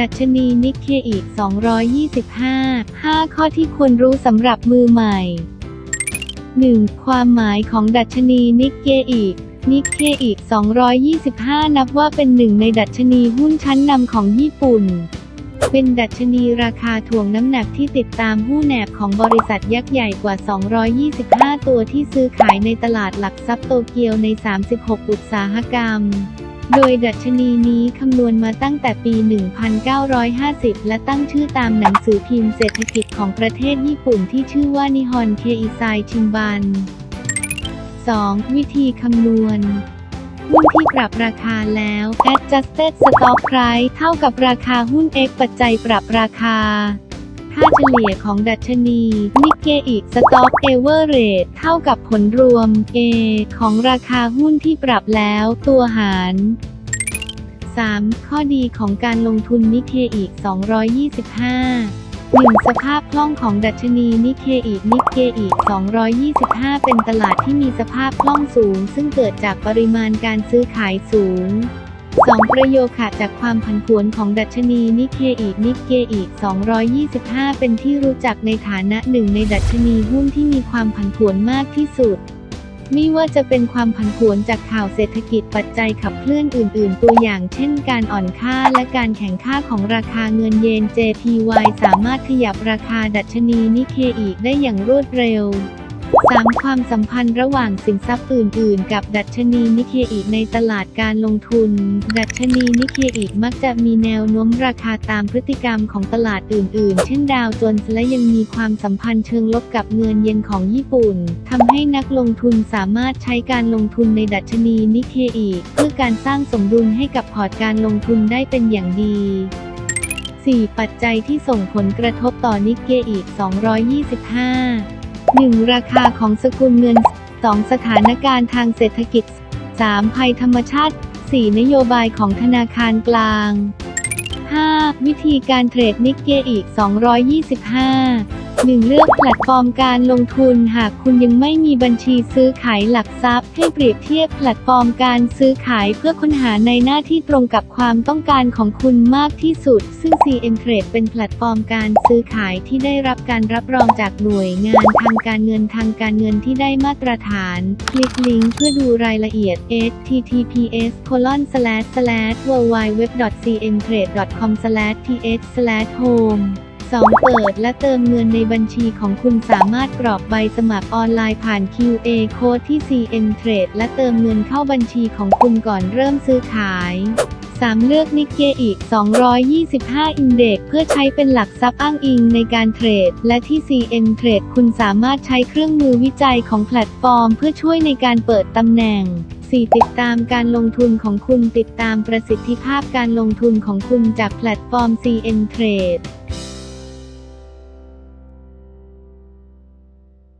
ดัชนีนิกเคอี225 5 ข้อที่ควรรู้สำหรับมือใหม่ 1. ความหมายของดัชนีนิกเกอีนิกเคอี225 นับว่าเป็นหนึ่งในดัชนีหุ้นชั้นนำของญี่ปุ่น เป็นดัชนีราคาถ่วงน้ำหนักที่ติดตามหุ้นแหนบของบริษัทยักษ์ใหญ่กว่า 225 ตัวที่ซื้อขายในตลาดหลักทรัพย์โตเกียวใน 36 อุตสาหกรรม โดยดัชนีนี้คำนวณมาตั้งแต่ปี 1950 และตั้งชื่อตามหนังสือพิมพ์เศรษฐกิจของประเทศญี่ปุ่นที่ชื่อว่านิฮอนเคอิไซชิมบัน 2. วิธีคำนวณหุ้นที่ปรับราคาแล้ว adjusted stock price เท่ากับราคาหุ้น X ปัจจัยปรับราคา ค่าเฉลี่ยของดัชนี Nikkei Stock Average เท่ากับผลรวม A ของราคาหุ้นที่ปรับแล้วตัวหาร 3. ข้อดีของการลงทุน Nikkei 225 1. สภาพคล่องของดัชนีนิเคอีนิเกอี225 เป็นตลาดที่มีสภาพคล่องสูง ซึ่งเกิดจากปริมาณการซื้อขายสูง 2. ประโยชน์ค่ะจากความผันผวนของดัชนีนิเคอีนิเกอี225 เป็นที่รู้จักในฐานะหนึ่งในดัชนีหุ้นที่มีความผันผวนมากที่สุดไม่ว่าจะเป็นความผันผวนจากข่าวเศรษฐกิจปัจจัยขับเคลื่อนอื่น ๆ ตัวอย่างเช่นการอ่อนค่าและการแข่งค่าของราคาเงินเยน JPY สามารถขยับราคาดัชนีนิเคอีได้อย่างรวดเร็ว 3. ความสัมพันธ์ระหว่างสินทรัพย์อื่น ๆ กับดัชนีนิเคอีในตลาดการลงทุน ดัชนีนิเคอีมักจะมีแนวโน้มราคาตามพฤติกรรมของตลาดอื่น ๆ เช่นดาวโจนส์และยังมีความสัมพันธ์เชิงลบกับเงินเยนของญี่ปุ่นทำให้นักลงทุนสามารถใช้การลงทุนในดัชนีนิเคอีเพื่อการสร้างสมดุลให้กับพอร์ตการลงทุนได้เป็นอย่างดี 4. ปัจจัยที่ส่งผลกระทบต่อนิกเกอี225 1. ราคาของสกุลเงิน 2. สถานการณ์ทางเศรษฐกิจ 3. ภัยธรรมชาติ 4. นโยบายของธนาคารกลาง 5. วิธีการเทรดนิกเกอีก 225 1. เลือกแพลตฟอร์มการลงทุนหากคุณยังไม่มีบัญชีซื้อขายหลักทรัพย์ ให้เปรียบเทียบแพลตฟอร์มการซื้อขายเพื่อค้นหาในหน้าที่ตรงกับความต้องการของคุณมากที่สุด ซึ่ง CM Trade เป็นแพลตฟอร์มการซื้อขายที่ได้รับการรับรองจากหน่วยงานทางการเงินทางการเงินที่ได้มาตรฐาน คลิกลิงก์เพื่อดูรายละเอียด https colon slash slash www.cmtrade.com slash th slash home 2. เปิดและเติมเงินในบัญชีของคุณสามารถกรอกใบสมัครออนไลน์ผ่าน QA Code ที่ CM Trade และเติมเงินเข้าบัญชีของคุณก่อนเริ่มซื้อขาย 3. เลือกนิกเกอีก 225 อินเด็กเพื่อใช้เป็นหลักทรัพย์อ้างอิงในการเทรด และที่ CM Trade คุณสามารถใช้เครื่องมือวิจัยของแพลตฟอร์ม เพื่อช่วยในการเปิดตำแหน่ง 4. ติดตามการลงทุนของคุณติดตามประสิทธิภาพการลงทุนของคุณจากแพลตฟอร์ม CM Trade